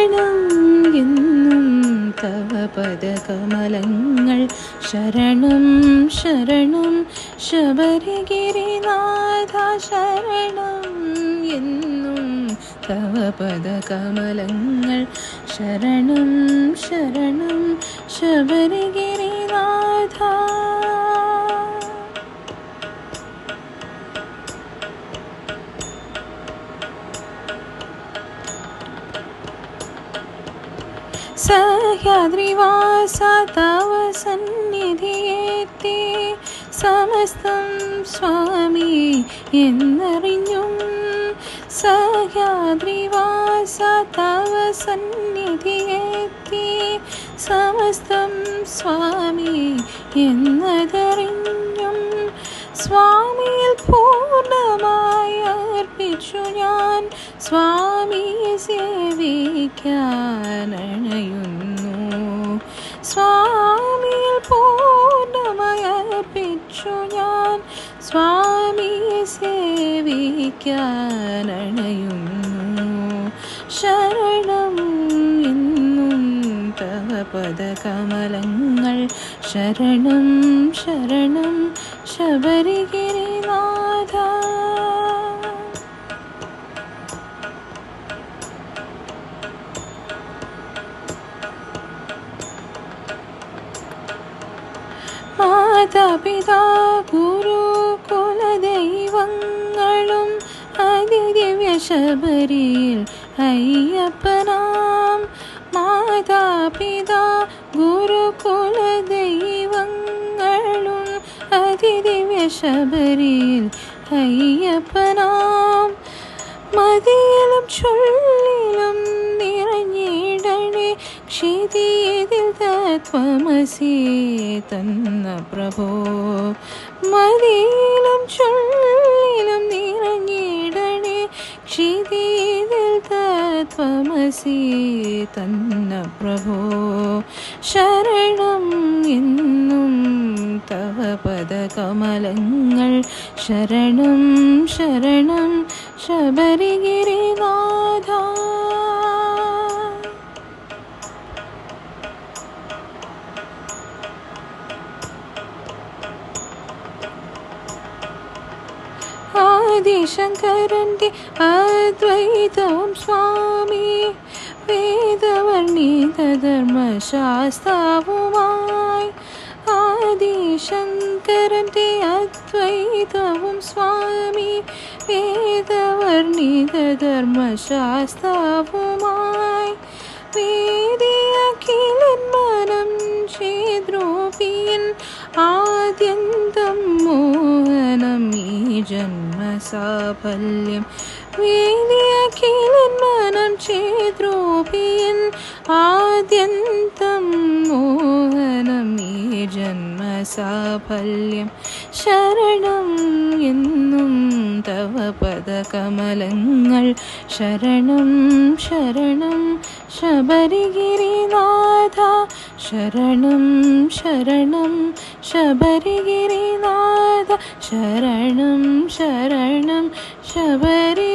ശരണം എന്നും തവ പദകമലങ്ങൾ. ശരണം ശരണം ശബരിഗിരിനാഥ ശരണം എന്നും തവ പദകമലങ്ങൾ. ശരണം ശരണം ശബരിഗിരി സഹ്യാദ്രിവാസ തവ സന്നിധിയേത്തി സമസ്തം സ്വാമി എന്നറിഞ്ഞും സഹ്യാദ്രിവാസ തവ സന്നിധിയേത്തി സമസ്തം സ്വാമി എന്നതറിഞ്ഞും സ്വാമിയിൽ പൂർണമായി അർപ്പിച്ചു ഞാൻ. സ്വാമിയെ സേവിക്കാനണയുന്നു സ്വാമിയിൽ പൂർണമയർപ്പിച്ചു ഞാൻ. സ്വാമിയെ സേവിക്കാനണയുന്നു. ശരണം ഇന്നും തവ പദകമലങ്ങൾ ശരണം ശരണം ശബരിഗിരിനാഥ മാതാപിതാ ഗുരുകുലദൈവങ്ങളും അതിദിവ്യ ശബരിയിൽ അയ്യപ്പനാം. മാതാപിതാ ഗുരുകുലദൈവങ്ങളും അതിദിവ്യ ശബരിയിൽ അയ്യപ്പനാം. മതിയിലും ചൊല്ലിലും ക്ഷിതിയതിൽ തത്വമസി തന്ന പ്രഭോ. മതിയിലും ചൊല്ലിലും നിറഞ്ഞിടണേ. ക്ഷീതിയതിൽ തത്വമസി തന്ന പ്രഭോ. ശരണം എന്നും തവ പദകമലങ്ങൾ. ശരണം ശരണം ശബരിഗിരിനാഥ ആദിശങ്കരന്റെ അദ്വൈതം സ്വാമി. വേദവർണിത ധർമ്മശാസ്താവുമായി ആദിശങ്കരന്റെ അദ്വൈതവും സ്വാമി. വേദവർണിത ധർമ്മശാസ്താവുമായി വേദിയഖിലൻ മനം ചേദ്രോപിയൻ ആദ്യന്തം മോഹനം ജന്മസാഫല്യം. വേദിയഖിലൻ മനം ചേദ്രോപിയൻ ആദ്യന്തം മോഹനം ഈ ജന്മസാഫല്യം. ശരണം എന്നും തവ പദകമലങ്ങൾ. ശരണം ശരണം ശബരിഗിരിനാഥ ശരണം ശരണം ശബരിഗിരിനാഥ. ശരണം ശരണം ശബരിഗിരി